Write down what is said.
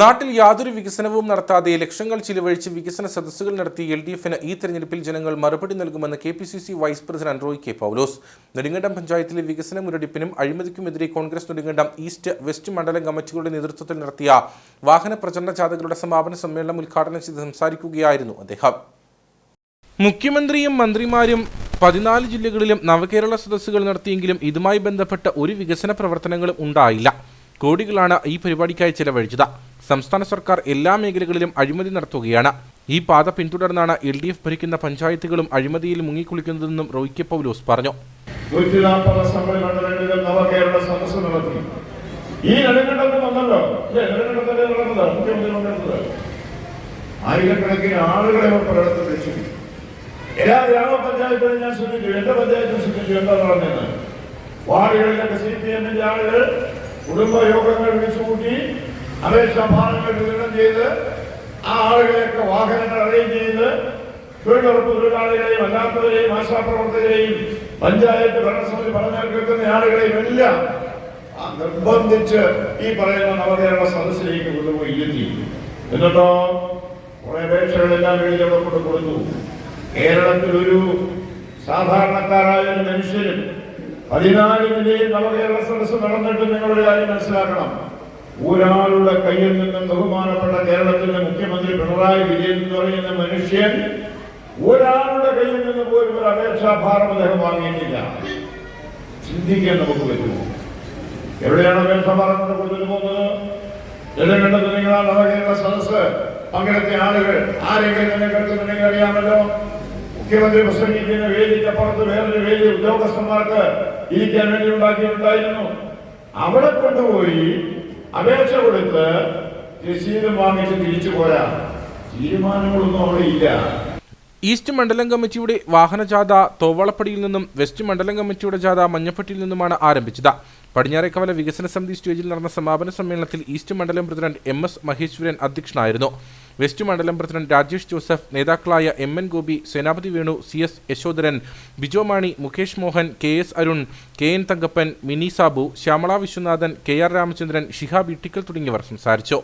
നാട്ടിൽ യാതൊരു വികസനവും നടത്താതെ ലക്ഷങ്ങൾ ചിലവഴിച്ച് വികസന സദസ്സുകൾ നടത്തി എൽ ഡി എഫിന് ഈ തെരഞ്ഞെടുപ്പിൽ ജനങ്ങൾ മറുപടി നൽകുമെന്ന് K P C C vice president Roy K Paulose. Nedumkandam പഞ്ചായത്തിലെ വികസന മുരടിപ്പിനും അഴിമതിക്കുമെതിരെ കോൺഗ്രസ് നെടുങ്കണ്ടം ഈസ്റ്റ് വെസ്റ്റ് മണ്ഡലം കമ്മിറ്റികളുടെ നേതൃത്വത്തിൽ നടത്തിയ വാഹന പ്രചരണ ജാഥകളുടെ സമാപന സമ്മേളനം ഉദ്ഘാടനം ചെയ്ത് സംസാരിക്കുകയായിരുന്നു അദ്ദേഹം. മുഖ്യമന്ത്രിയും മന്ത്രിമാരും പതിനാല് ജില്ലകളിലും നവകേരള സദസ്സുകൾ നടത്തിയെങ്കിലും ഇതുമായി ബന്ധപ്പെട്ട ഒരു വികസന പ്രവർത്തനങ്ങളും ഉണ്ടായില്ല. കോടികളാണ് ഈ പരിപാടിക്കായി ചെലവഴിച്ചത്. സംസ്ഥാന സർക്കാർ എല്ലാ മേഖലകളിലും അഴിമതി നടത്തുകയാണ്. ഈ പാത പിന്തുടർന്നാണ് എൽ ഡി എഫ് ഭരിക്കുന്ന പഞ്ചായത്തുകളും അഴിമതിയിൽ മുങ്ങിക്കുളിക്കുന്നതെന്നും റോയ്ക്ക് പൗലോസ് പറഞ്ഞു. നൂറ്റി നാൽപ്പത് നവകേരള ഈ വന്നല്ലോ. മുഖ്യമന്ത്രി ആയിരക്കണക്കിന് വിളിച്ചു എല്ലാ ഞാൻ വിളിച്ചുകൂട്ടി അപേക്ഷാ ഭാഗങ്ങൾ വിതരണം ചെയ്ത് ആ ആളുകളെയൊക്കെ വാഹനങ്ങൾ അറേഞ്ച് ചെയ്ത് തൊഴിലുറപ്പ് തൊഴിലാളികളെയും അല്ലാത്തവരെയും ആശാപ്രവർത്തകരെയും പഞ്ചായത്ത് ഭരണസമിതി പറഞ്ഞാൽ കേൾക്കുന്ന ആളുകളെയും എല്ലാം നിർബന്ധിച്ച് ഈ പറയുന്ന നവകേരള സദസ്സിലേക്ക് കൊണ്ടുപോയി ഇരുത്തി. എന്നിട്ടോ കുറെ അപേക്ഷകളെല്ലാം എഴുതിയോടൊപ്പം കൊടുത്തു. കേരളത്തിൽ ഒരു സാധാരണക്കാരായ ഒരു പതിനാല് ജില്ലയിൽ നവകേരള സദസ്സ് നടന്നിട്ട് നിങ്ങളുടെ കാര്യം മനസ്സിലാക്കണം. ഒരാളുടെ കയ്യിൽ നിന്നും ബഹുമാനപ്പെട്ട കേരളത്തിന്റെ മുഖ്യമന്ത്രി പിണറായി വിജയൻ എന്ന് പറയുന്ന മനുഷ്യൻ ഒരാളുടെ കയ്യിൽ നിന്ന് പോലും ഒരു അപേക്ഷാഭാരം അദ്ദേഹം വാങ്ങിയിട്ടില്ല. ചിന്തിക്കാൻ നമുക്ക് പറ്റുമോ? എവിടെയാണ് അപേക്ഷാഭാരം കൊണ്ട് കൊടുത്തിട്ട് പോകുന്നത് ജനങ്ങളുടെ നിങ്ങൾ നവകേരള സദസ് പങ്കെടുത്ത ആളുകൾ. ആരെങ്കിലും തന്നെ കേൾക്കുന്നുണ്ടെങ്കിൽ അറിയാമല്ലോ? മുഖ്യമന്ത്രി പ്രസംഗിക്കുന്ന വേദിക്ക് അപ്പുറത്ത് വേറൊരു വേദി ഉദ്യോഗസ്ഥന്മാർക്ക് ഇരിക്കാൻ വേണ്ടി ഉണ്ടാക്കിയിട്ടുണ്ടായിരുന്നു. അവിടെ കൊണ്ടുപോയി അപേക്ഷ കൊടുത്ത് രസീതും വാങ്ങിച്ച് തിരിച്ചു പോരാ. തീരുമാനങ്ങളൊന്നും അവിടെ ഇല്ല. ഈസ്റ്റ് മണ്ഡലം കമ്മിറ്റിയുടെ വാഹനജാഥ തോവളപ്പടിയിൽ നിന്നും വെസ്റ്റ് മണ്ഡലം കമ്മിറ്റിയുടെ ജാഥ മഞ്ഞപ്പട്ടിയിൽ നിന്നുമാണ് ആരംഭിച്ചത്. പടിഞ്ഞാറേക്കവല വികസന സമിതി സ്റ്റേജിൽ നടന്ന സമാപന സമ്മേളനത്തിൽ ഈസ്റ്റ് മണ്ഡലം പ്രസിഡന്റ് എം എസ് മഹേശ്വരൻ അധ്യക്ഷനായിരുന്നു. വെസ്റ്റ് മണ്ഡലം പ്രസിഡന്റ് രാജേഷ് ജോസഫ് നേതാക്കളായ M N Gopi Senapathi Venu C S Yashodharan Bijo Mani Mukesh Mohan K S Arun K N Thankappan Mini Sabu Shyamala Viswanathan K R Ramachandran Shihab Ittikkal തുടങ്ങിയവർ സംസാരിച്ചു.